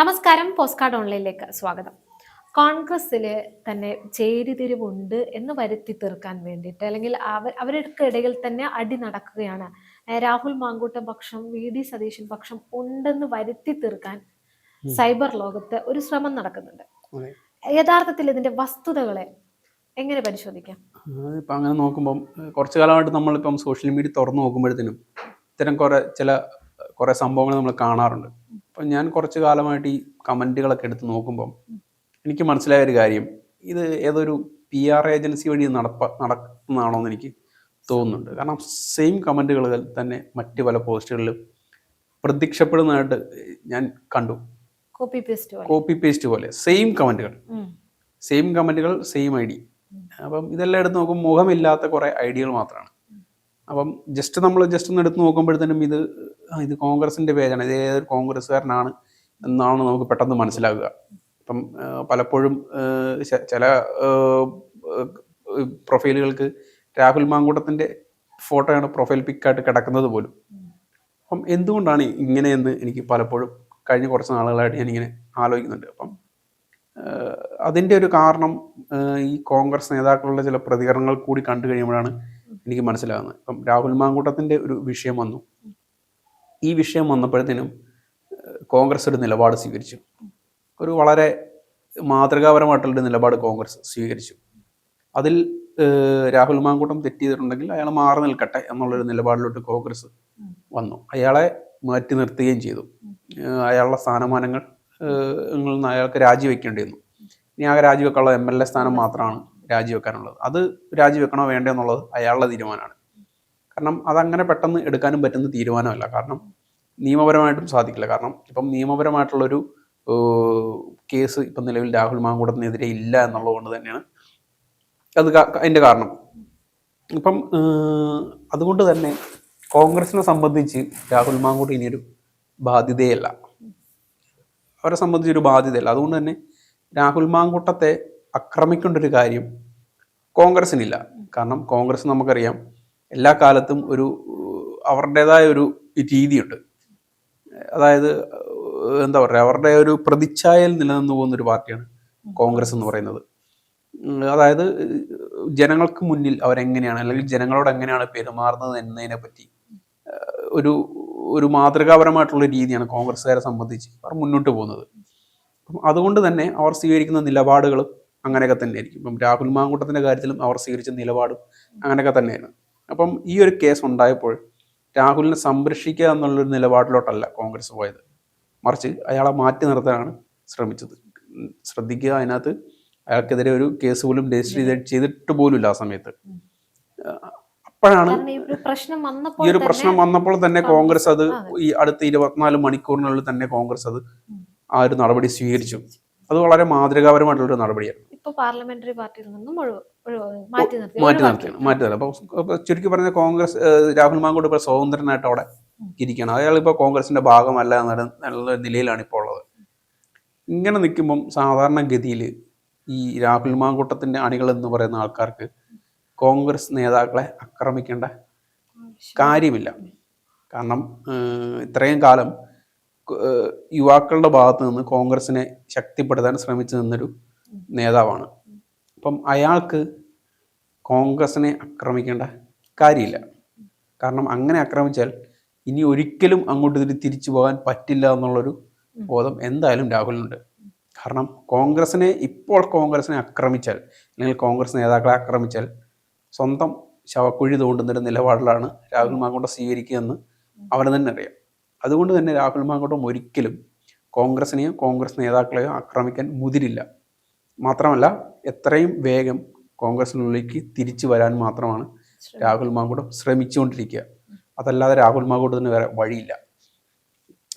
നമസ്കാരം post card ഓൺലൈനിലേക്ക് സ്വാഗതം. കോൺഗ്രസ്സിൽ തന്നെ ചേരിതിരിവുണ്ട് എന്ന് വരുത്തി തീർക്കാൻ വേണ്ടിയിട്ട് അല്ലെങ്കിൽ അവർ അവരുടെ അവർക്കിടയിൽ തന്നെ അടി നടക്കുകയാണ്. രാഹുൽ മാങ്കൂട്ട പക്ഷം വി ഡി സതീശൻ പക്ഷം ഉണ്ടെന്ന് വരുത്തി തീർക്കാൻ സൈബർ ലോകത്ത് ഒരു ശ്രമം നടക്കുന്നുണ്ട്. യഥാർത്ഥത്തിൽ ഇതിന്റെ വസ്തുതകളെ എങ്ങനെ പരിശോധിക്കാം? ഇപ്പം അങ്ങനെ നോക്കുമ്പം കുറച്ച് കാലമായിട്ട് നമ്മളിപ്പം സോഷ്യൽ മീഡിയ തുറന്നു നോക്കുമ്പോഴത്തേനും ഇത്തരം കുറേ ചില കുറേ സംഭവങ്ങൾ നമ്മൾ കാണാറുണ്ട്. അപ്പം ഞാൻ കുറച്ച് കാലമായിട്ട് ഈ കമന്റുകളൊക്കെ എടുത്ത് നോക്കുമ്പം എനിക്ക് മനസ്സിലായ ഒരു കാര്യം. ഇത് ഏതൊരു പി ആർ ഏജൻസി വഴി നടപ്പ നടക്കുന്നതാണോ എന്ന് എനിക്ക് തോന്നുന്നുണ്ട്. കാരണം സെയിം കമന്റുകൾ തന്നെ മറ്റ് പല പോസ്റ്റുകളിലും പ്രത്യക്ഷപ്പെടുന്നതായിട്ട് ഞാൻ കണ്ടു. കോപ്പി പേസ്റ്റ് പോലെ. കോപ്പി പേസ്റ്റ് പോലെ. സെയിം കമന്റുകൾ സെയിം കമന്റുകൾ സെയിം ഐ ഡി അപ്പം ഇതെല്ലാം എടുത്ത് നോക്കുമ്പോൾ മുഖമില്ലാത്ത കുറേ ഐഡിയകൾ മാത്രമാണ്. അപ്പം ജസ്റ്റ് നമ്മൾ ജസ്റ്റ് ഒന്ന് എടുത്ത് നോക്കുമ്പോഴത്തേനും ഇത് ഇത് കോൺഗ്രസിന്റെ പേജാണ് ഇത് ഏതൊരു കോൺഗ്രസ്സുകാരനാണ് എന്നാണ് നമുക്ക് പെട്ടെന്ന് മനസ്സിലാകുക. ഇപ്പം പലപ്പോഴും ചില പ്രൊഫൈലുകൾക്ക് രാഹുൽ മാങ്കൂട്ടത്തിന്റെ ഫോട്ടോയാണ് പ്രൊഫൈൽ പിക്കായിട്ട് കിടക്കുന്നത് പോലും. അപ്പം എന്തുകൊണ്ടാണ് ഇങ്ങനെയെന്ന് എനിക്ക് പലപ്പോഴും കഴിഞ്ഞ കുറച്ച് നാളുകളായിട്ട് ഞാനിങ്ങനെ ആലോചിക്കുന്നുണ്ട്. അപ്പം അതിന്റെ ഒരു കാരണം ഈ കോൺഗ്രസ് നേതാക്കളുടെ ചില പ്രതികരണങ്ങൾ കൂടി കണ്ടു കഴിയുമ്പോഴാണ് എനിക്ക് മനസ്സിലാകുന്നത് ഇപ്പം രാഹുൽ മാങ്കൂട്ടത്തിന്റെ ഒരു വിഷയം വന്നു. ഈ വിഷയം വന്നപ്പോഴത്തേനും കോൺഗ്രസ് ഒരു നിലപാട് സ്വീകരിച്ചു. ഒരു വളരെ മാതൃകാപരമായിട്ടുള്ളൊരു നിലപാട് കോൺഗ്രസ് സ്വീകരിച്ചു. അതിൽ രാഹുൽ മാങ്കൂട്ടം തെറ്റ് ചെയ്തിട്ടുണ്ടെങ്കിൽ അയാൾ മാറി നിൽക്കട്ടെ എന്നുള്ളൊരു നിലപാടിലോട്ട് കോൺഗ്രസ് വന്നു. അയാളെ മാറ്റി നിർത്തുകയും ചെയ്തു. അയാളുടെ സ്ഥാനമാനങ്ങൾ അയാൾക്ക് രാജിവെക്കേണ്ടി വന്നു. ഇനി ആകെ രാജിവെക്കാനുള്ള എം എൽ എ സ്ഥാനം മാത്രമാണ് രാജിവെക്കാനുള്ളത്. അത് രാജിവെക്കണോ വേണ്ടോ എന്നുള്ളത് അയാളുടെ തീരുമാനമാണ്. കാരണം അതങ്ങനെ പെട്ടെന്ന് എടുക്കാനും പറ്റുന്ന തീരുമാനമല്ല. കാരണം നിയമപരമായിട്ടും സാധിക്കില്ല. കാരണം ഇപ്പം നിയമപരമായിട്ടുള്ളൊരു കേസ് ഇപ്പം നിലവിൽ രാഹുൽ മാങ്കൂടത്തിനെതിരെ ഇല്ല എന്നുള്ളത് കൊണ്ട് തന്നെയാണ് അത് അതിന്റെ കാരണം. ഇപ്പം അതുകൊണ്ട് തന്നെ കോൺഗ്രസിനെ സംബന്ധിച്ച് രാഹുൽ മാങ്കൂട്ട് ഇനിയൊരു ബാധ്യതയല്ല. അവരെ സംബന്ധിച്ചൊരു ബാധ്യതയല്ല. അതുകൊണ്ട് തന്നെ രാഹുൽ മാങ്കൂട്ടത്തെ ആക്രമിക്കേണ്ട ഒരു കാര്യം കോൺഗ്രസിനില്ല. കാരണം കോൺഗ്രസ് നമുക്കറിയാം എല്ലാ കാലത്തും ഒരു അവരുടേതായ ഒരു രീതിയുണ്ട്. അതായത് എന്താ പറയുക അവരുടെ ഒരു പ്രതിച്ഛായയിൽ നിലനിന്ന് പോകുന്ന ഒരു പാർട്ടിയാണ് കോൺഗ്രസ് എന്ന് പറയുന്നത്. അതായത് ജനങ്ങൾക്ക് മുന്നിൽ അവരെങ്ങനെയാണ് അല്ലെങ്കിൽ ജനങ്ങളോട് എങ്ങനെയാണ് പെരുമാറുന്നത് എന്നതിനെ പറ്റി ഒരു ഒരു മാതൃകാപരമായിട്ടുള്ള രീതിയാണ് കോൺഗ്രസ്സുകാരെ സംബന്ധിച്ച് അവർ മുന്നോട്ട് പോകുന്നത്. അതുകൊണ്ട് തന്നെ അവർ സ്വീകരിക്കുന്ന നിലപാടുകളും അങ്ങനെയൊക്കെ തന്നെയായിരിക്കും. ഇപ്പം രാഹുൽ മാങ്കൂട്ടത്തിന്റെ കാര്യത്തിലും അവർ സ്വീകരിച്ച നിലപാടും അങ്ങനെയൊക്കെ തന്നെയാണ് അപ്പം ഈ ഒരു കേസ് ഉണ്ടായപ്പോൾ രാഹുലിനെ സംരക്ഷിക്കുക എന്നുള്ളൊരു നിലപാടിലോട്ടല്ല കോൺഗ്രസ് പോയത്. മറിച്ച് അയാളെ മാറ്റി നിർത്താനാണ് ശ്രമിച്ചത്. ശ്രദ്ധിക്കുക അതിനകത്ത്. അയാൾക്കെതിരെ ഒരു കേസ് പോലും രജിസ്റ്റർ ചെയ്ത് ചെയ്തിട്ട് പോലുമില്ല ആ സമയത്ത്. അപ്പോഴാണ് ഈ ഒരു പ്രശ്നം വന്നപ്പോൾ തന്നെ കോൺഗ്രസ് അത് ഈ അടുത്ത ഇരുപത്തിനാല് മണിക്കൂറിനുള്ളിൽ തന്നെ കോൺഗ്രസ് അത് ആ ഒരു നടപടി സ്വീകരിച്ചു. അത് വളരെ മാതൃകാപരമായിട്ടുള്ള ഒരു നടപടിയായിരുന്നു. ഇപ്പൊ പാർലമെന്ററി പാർട്ടിയിൽ നിന്നും മാറ്റി നിർത്തി. മാറ്റി നിർത്തി അപ്പോൾ ചുരുക്കി പറഞ്ഞ കോൺഗ്രസ് രാഹുൽ മാങ്കോട് ഇപ്പോൾ സ്വതന്ത്രനായിട്ട് അവിടെ ഇരിക്കണം. അയാൾ ഇപ്പോൾ കോൺഗ്രസിന്റെ ഭാഗമല്ല എന്നുള്ള എന്നുള്ള നിലയിലാണ് ഇപ്പോൾ ഉള്ളത്. ഇങ്ങനെ നിൽക്കുമ്പം സാധാരണഗതിയിൽ ഈ രാഹുൽ മാങ്കൂട്ടത്തിന്റെ അണികൾ എന്ന് പറയുന്ന ആൾക്കാർക്ക് കോൺഗ്രസ് നേതാക്കളെ ആക്രമിക്കേണ്ട കാര്യമില്ല. കാരണം ഇത്രയും കാലം യുവാക്കളുടെ ഭാഗത്ത് നിന്ന് കോൺഗ്രസിനെ ശക്തിപ്പെടുത്താൻ ശ്രമിച്ചു നിന്നൊരു നേതാവാണ്. അപ്പം അയാൾക്ക് കോൺഗ്രസിനെ ആക്രമിക്കേണ്ട കാര്യമില്ല. കാരണം അങ്ങനെ ആക്രമിച്ചാൽ ഇനി ഒരിക്കലും അങ്ങോട്ട് തിരിച്ചു പോകാൻ പറ്റില്ല എന്നുള്ളൊരു ബോധം എന്തായാലും രാഹുലിനുണ്ട്. കാരണം കോൺഗ്രസിനെ ഇപ്പോൾ കോൺഗ്രസിനെ ആക്രമിച്ചാൽ അല്ലെങ്കിൽ കോൺഗ്രസ് നേതാക്കളെ ആക്രമിച്ചാൽ സ്വന്തം ശവക്കുഴി തോണ്ടുന്നൊരു നിലപാടിലാണ് രാഹുൽ മാങ്കോട്ടം സ്വീകരിക്കുകയെന്ന് അവന് തന്നെ അറിയാം. അതുകൊണ്ട് തന്നെ രാഹുൽ മാങ്കോട്ടം ഒരിക്കലും കോൺഗ്രസിനെയോ കോൺഗ്രസ് നേതാക്കളെയോ ആക്രമിക്കാൻ മുതിരില്ല. മാത്രമല്ല എത്രയും വേഗം കോൺഗ്രസിനുള്ളിലേക്ക് തിരിച്ചു വരാൻ മാത്രമാണ് രാഹുൽ മാങ്കൂട്ടം ശ്രമിച്ചുകൊണ്ടിരിക്കുക. അതല്ലാതെ രാഹുൽ മാങ്കൂട്ടത്തിന് വേറെ വഴിയില്ല.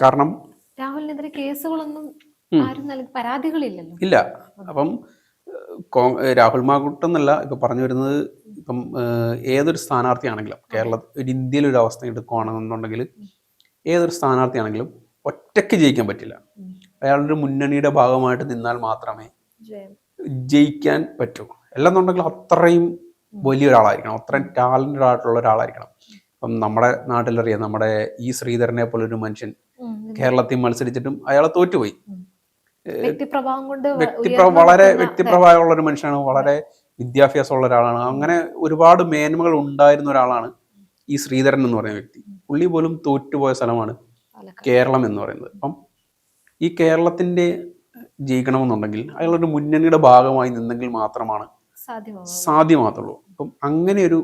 കാരണം രാഹുലിനെതിരെ കേസുകളൊന്നും പരാതികളില്ലല്ലോ. ഇല്ല. അപ്പം രാഹുൽ മാങ്കൂട്ടം എന്നല്ല ഇപ്പൊ പറഞ്ഞു വരുന്നത് ഇപ്പം ഏതൊരു സ്ഥാനാർത്ഥിയാണെങ്കിലും കേരള ഒരു ഇന്ത്യയിൽ ഒരു അവസ്ഥ എടുക്കുകയാണെന്നുണ്ടെങ്കിൽ ഏതൊരു സ്ഥാനാർത്ഥിയാണെങ്കിലും ഒറ്റയ്ക്ക് ജയിക്കാൻ പറ്റില്ല. അയാളൊരു മുന്നണിയുടെ ഭാഗമായിട്ട് നിന്നാൽ മാത്രമേ ജയിക്കാൻ പറ്റും. അല്ലെന്നുണ്ടെങ്കിൽ അത്രയും വലിയൊരാളായിരിക്കണം. അത്രയും ടാലന്റഡ് ആയിട്ടുള്ള ഒരാളായിരിക്കണം. ഇപ്പം നമ്മുടെ നാട്ടിലറിയാം നമ്മുടെ ഈ ശ്രീധരനെ പോലൊരു മനുഷ്യൻ കേരളത്തിൽ മത്സരിച്ചിട്ടും അയാളെ തോറ്റുപോയി. വ്യക്തിപ്രഭാവം കൊണ്ട് വളരെ വ്യക്തിപ്രഭാവമുള്ള ഒരു മനുഷ്യനാണ്. വളരെ വിദ്യാഭ്യാസമുള്ള ഒരാളാണ്. അങ്ങനെ ഒരുപാട് മേന്മകൾ ഉണ്ടായിരുന്ന ഒരാളാണ് ഈ ശ്രീധരൻ എന്ന് പറയുന്ന വ്യക്തി. പുള്ളി പോലും തോറ്റുപോയ സ്ഥലമാണ് കേരളം എന്ന് പറയുന്നത്. അപ്പം ഈ കേരളത്തിന്റെ ജയിക്കണമെന്നുണ്ടെങ്കിൽ അയാളൊരു മുന്നണിയുടെ ഭാഗമായി നിന്നെങ്കിൽ മാത്രമാണ് സാധ്യമാകത്തുള്ളൂ. അപ്പം അങ്ങനെ ഒരു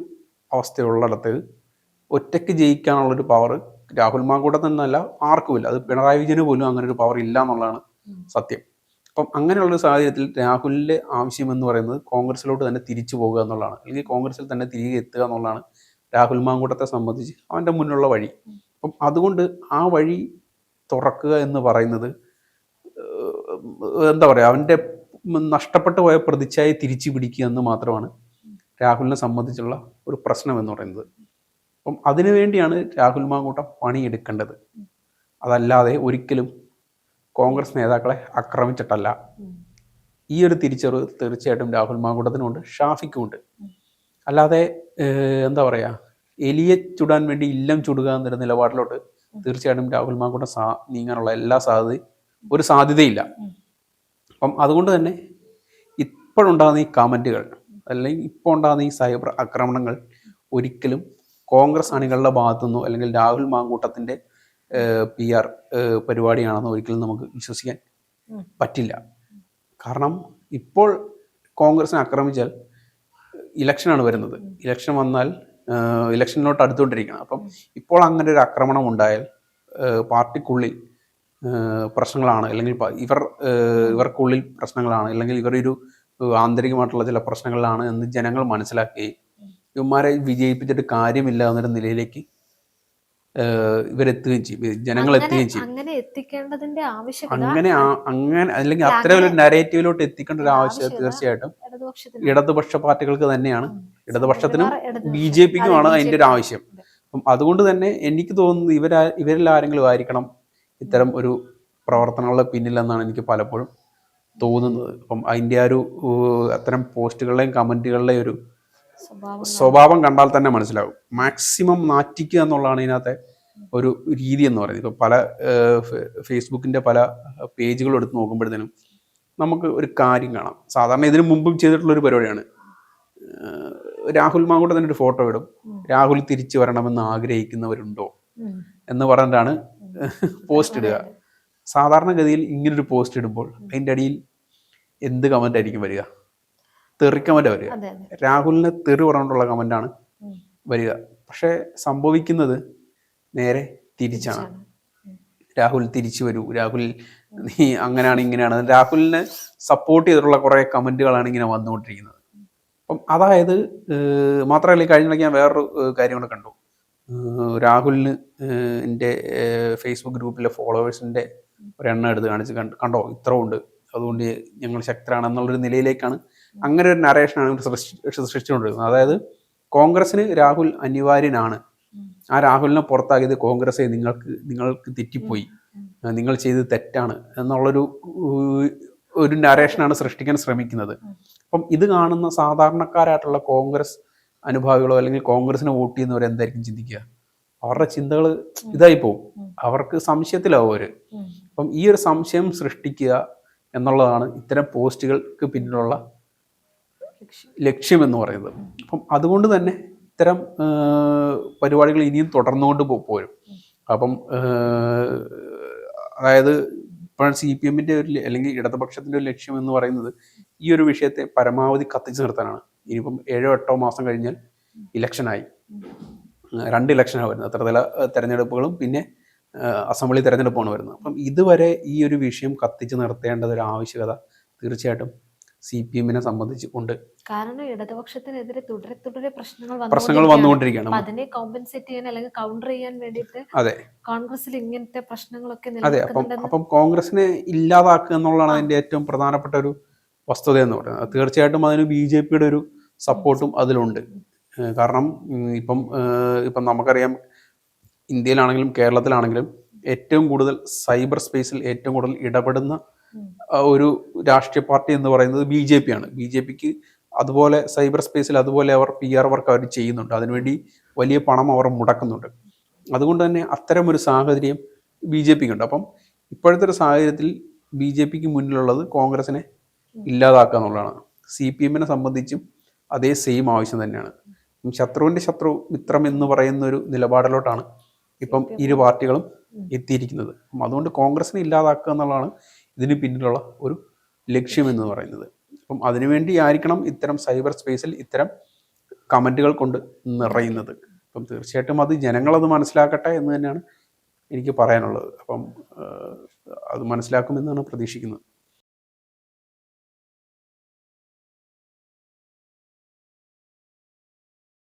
അവസ്ഥയുള്ളിടത്ത് ഒറ്റയ്ക്ക് ജയിക്കാനുള്ളൊരു പവർ രാഹുൽ മാങ്കൂട്ടത്തിൽ നിന്നല്ല ആർക്കുമില്ല അത് പിണറായി വിജയന് പോലും അങ്ങനെ ഒരു പവർ ഇല്ല എന്നുള്ളതാണ് സത്യം. അപ്പം അങ്ങനെയുള്ള സാഹചര്യത്തിൽ രാഹുലിന്റെ ആവശ്യം എന്ന് പറയുന്നത് കോൺഗ്രസിലോട്ട് തന്നെ തിരിച്ചു പോകുക എന്നുള്ളതാണ്. അല്ലെങ്കിൽ കോൺഗ്രസിൽ തന്നെ തിരികെ എത്തുക എന്നുള്ളതാണ് രാഹുൽ മാങ്കൂട്ടത്തെ സംബന്ധിച്ച് അവന്റെ മുന്നിലുള്ള വഴി. അപ്പം അതുകൊണ്ട് ആ വഴി തുറക്കുക എന്ന് പറയുന്നത് എന്താ പറയുക അവന്റെ നഷ്ടപ്പെട്ടു പോയ പ്രതിച്ഛായ തിരിച്ചു പിടിക്കുക എന്ന് മാത്രമാണ് രാഹുലിനെ സംബന്ധിച്ചുള്ള ഒരു പ്രശ്നം എന്ന് പറയുന്നത്. അപ്പം അതിനു വേണ്ടിയാണ് രാഹുൽ മാങ്കൂട്ടം പണിയെടുക്കേണ്ടത്. അതല്ലാതെ ഒരിക്കലും കോൺഗ്രസ് നേതാക്കളെ ആക്രമിച്ചിട്ടല്ല. ഈ ഒരു തിരിച്ചറിവ് തീർച്ചയായിട്ടും രാഹുൽ മാങ്കൂട്ടത്തിനുണ്ട് ഷാഫിക്കുമുണ്ട്. അല്ലാതെ എന്താ പറയുക എലിയെ ചുടാൻ വേണ്ടി ഇല്ലം ചുടുക എന്നൊരു നിലപാടിലോട്ട് തീർച്ചയായിട്ടും രാഹുൽ മാങ്കൂട്ടം സാ നീങ്ങാനുള്ള എല്ലാ സാധ്യതയും ഒരു സാധ്യതയില്ല. അപ്പം അതുകൊണ്ട് തന്നെ ഇപ്പോഴുണ്ടാകുന്ന ഈ കമന്റുകൾ അല്ലെങ്കിൽ ഇപ്പോൾ ഉണ്ടാകുന്ന ഈ സൈബർ ആക്രമണങ്ങൾ ഒരിക്കലും കോൺഗ്രസ് അണികളുടെ ഭാഗത്തുനിന്നോ അല്ലെങ്കിൽ രാഹുൽ മാങ്കൂട്ടത്തിന്റെ പി ആർ പരിപാടിയാണെന്ന് ഒരിക്കലും നമുക്ക് വിശ്വസിക്കാൻ പറ്റില്ല. കാരണം ഇപ്പോൾ കോൺഗ്രസിനെ ആക്രമിച്ചാൽ ഇലക്ഷനാണ് വരുന്നത്. ഇലക്ഷൻ വന്നാൽ ഇലക്ഷനിലോട്ട് അടുത്തുകൊണ്ടിരിക്കണം. അപ്പം ഇപ്പോൾ അങ്ങനെ ഒരു ആക്രമണം ഉണ്ടായാൽ പാർട്ടിക്കുള്ളിൽ പ്രശ്നങ്ങളാണ്. അല്ലെങ്കിൽ ഇവർ ഇവർക്കുള്ളിൽ പ്രശ്നങ്ങളാണ്. അല്ലെങ്കിൽ ഇവരൊരു ഒരു ആന്തരികമായിട്ടുള്ള ചില പ്രശ്നങ്ങളാണ് എന്ന് ജനങ്ങൾ മനസ്സിലാക്കുകയും ഇവന്മാരെ വിജയിപ്പിച്ചിട്ട് കാര്യമില്ല എന്നൊരു നിലയിലേക്ക് ഇവരെത്തുകയും ചെയ്യും. ജനങ്ങൾ എത്തുകയും ചെയ്യും. അങ്ങനെ എത്തിക്കേണ്ടതിന്റെ അങ്ങനെ അല്ലെങ്കിൽ അല്ല, അത്തരം ഒരു നരേറ്റീവിലോട്ട് എത്തിക്കേണ്ട ഒരു ആവശ്യം തീർച്ചയായിട്ടും ഇടതുപക്ഷ പാർട്ടികൾക്ക് തന്നെയാണ്. ഇടതുപക്ഷത്തിനും. ബി ജെ പിക്കുമാണ് അതിന്റെ ഒരു ആവശ്യം. അപ്പം അതുകൊണ്ട് തന്നെ എനിക്ക് തോന്നുന്നത് ഇവരാ ഇവരിൽ ആരെങ്കിലും ആയിരിക്കണം. ഇത്തരം ഒരു പ്രവർത്തനങ്ങളുടെ പിന്നിലെന്നാണ് എനിക്ക് പലപ്പോഴും തോന്നുന്നത്. അപ്പം അതിന്റെ ആ ഒരു അത്തരം പോസ്റ്റുകളുടെയും കമന്റുകളുടെയും ഒരു സ്വഭാവം കണ്ടാൽ തന്നെ മനസ്സിലാവും മാക്സിമം നാറ്റിക്കുക എന്നുള്ളതാണ് ഇതിനകത്തെ ഒരു രീതി എന്ന് പറയുന്നത്. ഇപ്പം പല ഫേസ്ബുക്കിന്റെ പല പേജുകൾ എടുത്ത് നോക്കുമ്പോഴത്തേനും നമുക്ക് ഒരു കാര്യം കാണാം. സാധാരണ ഇതിനു മുമ്പും ചെയ്തിട്ടുള്ള ഒരു പരിപാടിയാണ്. രാഹുൽ രാഹുൽ തന്നെ ഒരു ഫോട്ടോ ഇടും. രാഹുൽ തിരിച്ചു വരണമെന്ന് ആഗ്രഹിക്കുന്നവരുണ്ടോ എന്ന് പറഞ്ഞിട്ടാണ് പോസ്റ്റ് ഇടുക. സാധാരണഗതിയിൽ ഇങ്ങനൊരു പോസ്റ്റ് ഇടുമ്പോൾ അതിന്റെ അടിയിൽ എന്ത് കമന്റ് ആയിരിക്കും വരിക? തെറി കമന്റ് വരിക. രാഹുലിനെ തെറി പറഞ്ഞുകൊണ്ടുള്ള കമന്റാണ്. വരിക. പക്ഷേ സംഭവിക്കുന്നത് നേരെ തിരിച്ചാണ്. രാഹുൽ തിരിച്ചു വരൂ. രാഹുൽ നീ അങ്ങനെയാണ് ഇങ്ങനെയാണ്. രാഹുലിനെ സപ്പോർട്ട് ചെയ്തിട്ടുള്ള കുറേ കമന്റുകളാണ് ഇങ്ങനെ വന്നുകൊണ്ടിരിക്കുന്നത്. അപ്പം അതായത് മാത്രമല്ല കഴിഞ്ഞ ഞാൻ വേറൊരു കാര്യം കൂടെ കണ്ടു. രാഹുലിന് എന്റെ ഫേസ്ബുക്ക് ഗ്രൂപ്പിലെ ഫോളോവേഴ്സിന്റെ ഒരെണ്ണം എടുത്ത് കാണിച്ച് കണ്ട് ഇത്ര ഉണ്ട് അതുകൊണ്ട് ഞങ്ങൾ ശക്തരാണ് എന്നുള്ളൊരു നിലയിലേക്കാണ്. അങ്ങനെ ഒരു നറേഷനാണ് സൃഷ്ടിച്ചുകൊണ്ടിരുന്നത്. അതായത് കോൺഗ്രസ്സിന് രാഹുൽ അനിവാര്യനാണ്. ആ രാഹുലിനെ പുറത്താക്കിയത് കോൺഗ്രസ് നിങ്ങൾക്ക് നിങ്ങൾക്ക് തെറ്റിപ്പോയി. നിങ്ങൾ ചെയ്തത് തെറ്റാണ് എന്നുള്ളൊരു ഒരു നറേഷനാണ് സൃഷ്ടിക്കാൻ ശ്രമിക്കുന്നത്. അപ്പം ഇത് കാണുന്ന സാധാരണക്കാരായിട്ടുള്ള കോൺഗ്രസ് അനുഭാവികളോ അല്ലെങ്കിൽ കോൺഗ്രസിന് വോട്ട് ചെയ്യുന്നവർ എന്തായിരിക്കും ചിന്തിക്കുക? അവരുടെ ചിന്തകൾ ഇതായി പോകും അവർക്ക് സംശയത്തിലാവും അവർ. അപ്പം ഈ ഒരു സംശയം സൃഷ്ടിക്കുക എന്നുള്ളതാണ് ഇത്തരം പോസ്റ്റുകൾക്ക് പിന്നിലുള്ള ലക്ഷ്യം. ലക്ഷ്യം എന്ന് പറയുന്നത്. അപ്പം അതുകൊണ്ട് തന്നെ ഇത്തരം പരിപാടികൾ ഇനിയും തുടർന്നുകൊണ്ട് പോരും. അപ്പം അതായത് ഇപ്പോൾ സി പി എമ്മിന്റെ ഒരു അല്ലെങ്കിൽ ഇടതുപക്ഷത്തിന്റെ ഒരു ലക്ഷ്യം എന്ന് പറയുന്നത് ഈ ഒരു വിഷയത്തെ പരമാവധി കത്തിച്ചു നിർത്താനാണ്. ഇനിയിപ്പം ഏഴോ എട്ടോ മാസം കഴിഞ്ഞാൽ ഇലക്ഷനായി. രണ്ട് ഇലക്ഷനാണ് വരുന്നത്. ത്രിതല തെരഞ്ഞെടുപ്പുകളും പിന്നെ അസംബ്ലി തെരഞ്ഞെടുപ്പാണ് വരുന്നത്. അപ്പം ഇതുവരെ ഈ ഒരു വിഷയം കത്തിച്ച് നിർത്തേണ്ടത് ഒരു ആവശ്യകത തീർച്ചയായിട്ടും സി പി എമ്മിനെ സംബന്ധിച്ച് ഉണ്ട്. കാരണം ഇടതുപക്ഷത്തിനെതിരെ തുടരെ തുടരെ പ്രശ്നങ്ങൾ പ്രശ്നങ്ങൾ വന്നുകൊണ്ടിരിക്കുകയാണ്. അതിനെ കോമ്പൻസേറ്റ് ചെയ്യാൻ അല്ലെങ്കിൽ കൗണ്ടർ ചെയ്യാൻ വേണ്ടിയിട്ട് അതെ. കോൺഗ്രസിൽ ഇങ്ങനത്തെ പ്രശ്നങ്ങളൊക്കെ അതെ അപ്പം അപ്പം കോൺഗ്രസിനെ ഇല്ലാതാക്കുക എന്നുള്ളതാണ് അതിന്റെ ഏറ്റവും പ്രധാനപ്പെട്ട ഒരു വസ്തുത എന്ന് പറയുന്നത്. തീർച്ചയായിട്ടും അതിന് ബി ജെ പിയുടെ ഒരു സപ്പോർട്ടും അതിലുണ്ട്. കാരണം ഇപ്പം ഇപ്പം നമുക്കറിയാം ഇന്ത്യയിലാണെങ്കിലും കേരളത്തിലാണെങ്കിലും ഏറ്റവും കൂടുതൽ സൈബർ സ്പേസിൽ ഏറ്റവും കൂടുതൽ ഇടപെടുന്ന ഒരു രാഷ്ട്രീയ പാർട്ടി എന്ന് പറയുന്നത് ബി ജെ പി ആണ്. ബി ജെ പിക്ക് അതുപോലെ സൈബർ സ്പേസിൽ അതുപോലെ അവർ പി ആർ വർക്ക് അവർ ചെയ്യുന്നുണ്ട്. അതിനുവേണ്ടി വലിയ പണം അവർ മുടക്കുന്നുണ്ട്. അതുകൊണ്ട് തന്നെ അത്തരം ഒരു സാഹചര്യം ബി ജെ പിക്ക് ഉണ്ട് അപ്പം ഇപ്പോഴത്തെ ഒരു സാഹചര്യത്തിൽ ബി ജെ പിക്ക് മുന്നിലുള്ളത് കോൺഗ്രസിനെ ഇല്ലാതാക്കുക എന്നുള്ളതാണ്. സി പി എമ്മിനെ സംബന്ധിച്ചും അതേ സെയിം ആവശ്യം തന്നെയാണ്. ശത്രുവിന്റെ ശത്രു മിത്രം എന്ന് പറയുന്ന ഒരു നിലപാടിലോട്ടാണ് ഇപ്പം ഇരു പാർട്ടികളും എത്തിയിരിക്കുന്നത്. അപ്പം അതുകൊണ്ട് കോൺഗ്രസിനെ ഇല്ലാതാക്കുക എന്നുള്ളതാണ് ഇതിന് പിന്നിലുള്ള ഒരു ലക്ഷ്യം എന്ന് പറയുന്നത്. അപ്പം അതിനുവേണ്ടി ആയിരിക്കണം ഇത്തരം സൈബർ സ്പേസിൽ ഇത്തരം കമന്റുകൾ കൊണ്ട് നിറയുന്നത്. അപ്പം തീർച്ചയായിട്ടും അത് ജനങ്ങളത് മനസ്സിലാക്കട്ടെ എന്ന് തന്നെയാണ് എനിക്ക് പറയാനുള്ളത്. അപ്പം അത് മനസ്സിലാക്കുമെന്നാണ് പ്രതീക്ഷിക്കുന്നത്.